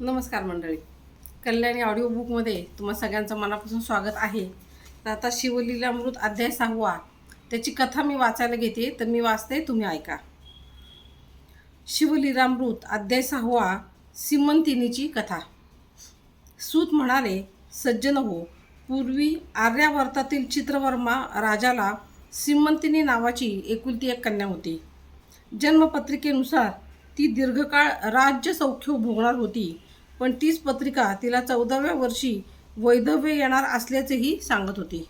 नमस्कार मंडळी. कल्याणी ऑडिओ बुकमध्ये तुम्हा सगळ्यांचं मनापासून स्वागत आहे. तर आता शिवलीलामृत अध्याय सहावा. त्याची कथा मी वाचायला घेते तर मी वाचते तुम्ही ऐका. शिवलीलामृत अध्याय सहावा सिमंतिनीची कथा. सूत म्हणाले सज्जन हो पूर्वी आर्यावर्तातील चित्रवर्मा राजाला सिमंतिनी नावाची एकुलती एक कन्या होती. जन्मपत्रिकेनुसार ती दीर्घकाळ राज्य सौख्य भोगणार होती. पण तीच पत्रिका तिला चौदाव्या वर्षी वैधव्य येणार असल्याचेही सांगत होती.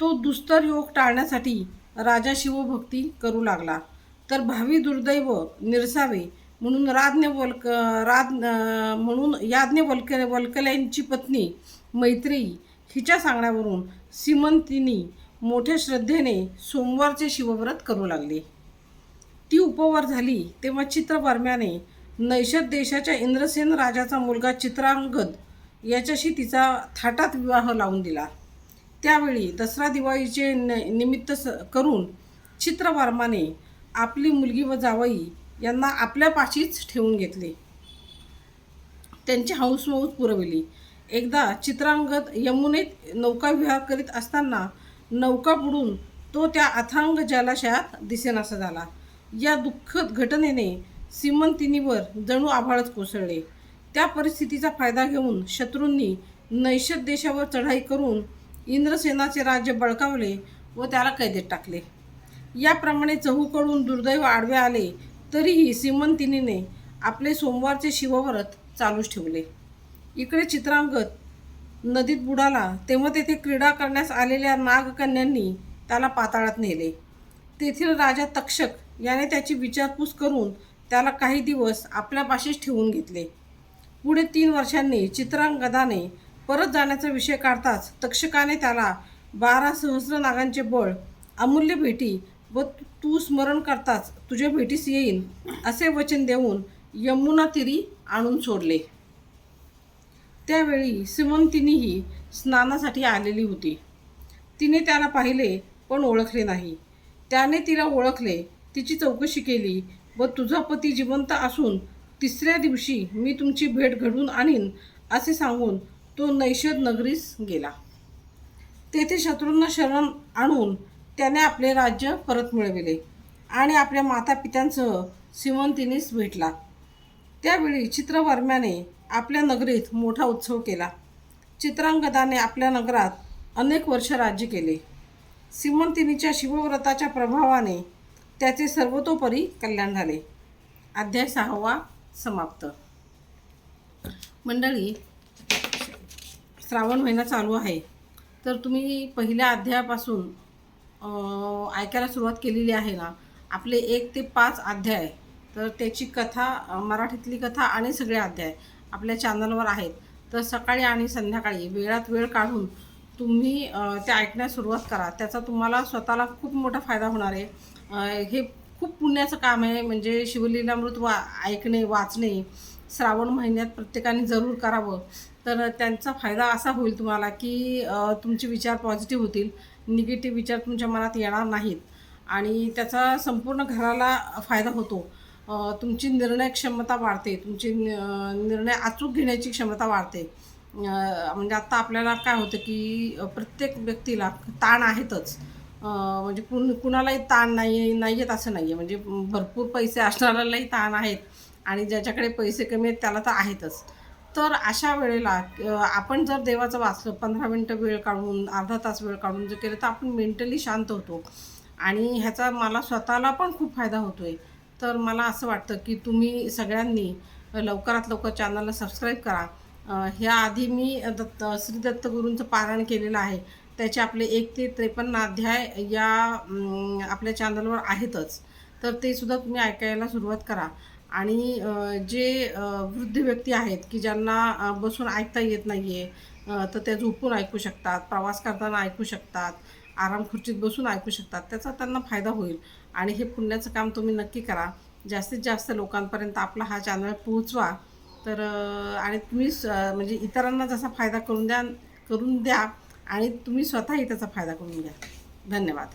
तो दुस्तर योग टाळण्यासाठी राजा शिवभक्ती करू लागला. तर भावी दुर्दैव निरसावे म्हणून राज्ञ वल्क राज म्हणून याज्ञ वल्क वल्कल्यांची पत्नी मैत्रेयी हिच्या सांगण्यावरून सिमंतिनी मोठ्या श्रद्धेने सोमवारचे शिवव्रत करू लागले. ती उपवर झाली तेव्हा चित्रवर्म्याने नैषद देशाच्या इंद्रसेन राजाचा मुलगा चित्रांगद याच्याशी तिचा थाटात विवाह लावून दिला. त्यावेळी दसरा दिवाळीचे न निमित्त स करून चित्रवर्माने आपली मुलगी व जावई यांना आपल्या पाशीच ठेवून घेतले. त्यांची हौसमौस पुरविली. एकदा चित्रांगद यमुनेत नौकाविहार करीत असताना नौका बुडून तो त्या अथांग जलाशयात दिसेनासा झाला. या दुःखद घटनेने सीमंतिनीवर जणू आभाळच कोसळले. त्या परिस्थितीचा फायदा घेऊन शत्रूंनी नैषद देशावर चढाई करून इंद्रसेनाचे राज्य बळकावले व त्याला कैदेत टाकले. याप्रमाणे चहूकडून दुर्दैव आडवे आले तरीही सिमंतिनीने आपले सोमवारचे शिवव्रत चालूच ठेवले. इकडे चित्रांगत नदीत बुडाला तेव्हा तेथे क्रीडा करण्यास आलेल्या नागकन्यांनी त्याला पाताळात नेले. तेथील राजा तक्षक याने त्याची विचारपूस करून त्याला काही दिवस आपल्यापाशीच ठेवून घेतले. पुढे तीन वर्षांनी चित्रांगदाने परत जाण्याचा विषय काढताच तक्षकाने त्याला बारा सहस्र नागांचे बळ अमूल्य भेटी व तू स्मरण करताच तुझ्या भेटीस येईन असे वचन देऊन यमुना तिरी आणून सोडले. त्यावेळी सिमंतिनीही स्नानासाठी आलेली होती. तिने त्याला पाहिले पण ओळखले नाही. त्याने तिला ओळखले तिची चौकशी केली व तुझा पती जिवंत असून तिसऱ्या दिवशी मी तुमची भेट घडवून आणीन असे सांगून तो नैषद नगरीस गेला. तेथे शत्रूंना शरण आणून त्याने आपले राज्य परत मिळविले आणि आपल्या माता पित्यांसह सिमंतिनीस भेटला. त्यावेळी चित्रवर्म्याने आपल्या नगरीत मोठा उत्सव केला. चित्रांगदाने आपल्या नगरात अनेक वर्ष राज्य केले. सिमंतिनीच्या शिवव्रताच्या प्रभावाने त्याचे सर्वतोपरी कल्याण झाले. अध्याय सहावा समाप्त. मंडळी श्रावण महिना चालू आहे. तर तुम्ही पहिल्या अध्यायापासून ऐकायला सुरुवात केलेली आहे ना? आपले एक ते पाच अध्याय तर त्याची कथा मराठीतली कथा आणि सगळे अध्याय आपल्या चॅनलवर आहेत. तर सकाळी आणि संध्याकाळी वेळात वेळ काढून तुम्ही ते ऐकण्यास सुरुवात करा. त्याचा तुम्हाला स्वतःला खूप मोठा फायदा होणार आहे. हे खूप पुण्याचं काम आहे. म्हणजे शिवलीलामृत वा ऐकणे वाचणे श्रावण महिन्यात प्रत्येकाने जरूर करावं. तर त्यांचा फायदा असा होईल तुम्हाला की तुमचे विचार पॉझिटिव्ह होतील. निगेटिव्ह विचार तुमच्या मनात येणार नाहीत. आणि त्याचा संपूर्ण घराला फायदा होतो. तुमची निर्णय क्षमता वाढते. तुमची न- निर्णय अचूक घेण्याची क्षमता वाढते. म्हणजे आत्ता आपल्याला काय होतं की प्रत्येक व्यक्तीला ताण आहेतच. म्हणजे कुण कुणालाही ताण नाही नाही आहेत असं नाही आहे म्हणजे भरपूर पैसे असणाऱ्यालाही ताण आहेत आणि ज्याच्याकडे पैसे कमी आहेत त्याला तर आहेतच. तर अशा वेळेला आपण जर देवाचं वाचलं पंधरा मिनटं वेळ काढून अर्धा तास वेळ काढून जर केलं तर आपण मेंटली शांत होतो. आणि ह्याचा मला स्वतःला पण खूप फायदा होतो आहे तर मला असं वाटतं की तुम्ही सगळ्यांनी लवकरात लवकर चॅनलला सबस्क्राईब करा. ह्या आधी मी दत्त श्री दत्तगुरूंचं पारायण केलेलं आहे. त्याचे आपले एक ते त्रेपन्न अध्याय या आपल्या चॅनलवर आहेतच. तर ते सुद्धा तुम्ही ऐकायला सुरुवात करा. आणि जे वृद्ध व्यक्ती आहेत की ज्यांना बसून ऐकता येत नाही आहे तर त्या झोपून ऐकू शकतात प्रवास करताना ऐकू शकतात आराम खुर्चीत बसून ऐकू शकतात त्याचा त्यांना फायदा होईल. आणि हे पुण्याचं काम तुम्ही नक्की करा. जास्तीत जास्त लोकांपर्यंत आपला हा चॅनल पोहोचवा. तर आणि तुम्ही स- म्हणजे इतरांना जसा फायदा करून द्या करून द्या आणि तुम्ही स्वतःही त्याचा फायदा करून घ्या. धन्यवाद.